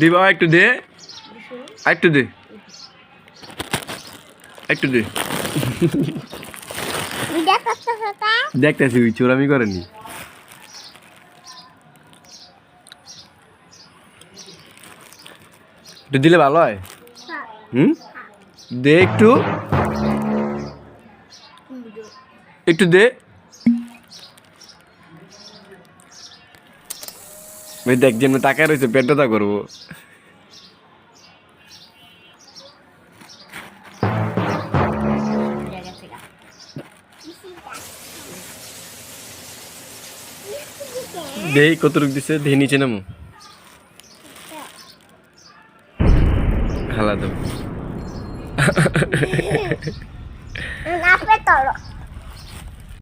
দি বাবা একটু দে। আর একটু দে। একটু দে। ভিডিও করতে হতা দেখতেছি ওই চোরামি করেনি। একটু দিলে ভালো হয়? হুম? দে একটু। একটু দে। ওই দেখ যেন টাকা রয়েছে, পেটটা করব। দে কতটুক দিছে? দে নিচে নামো। হালা তলো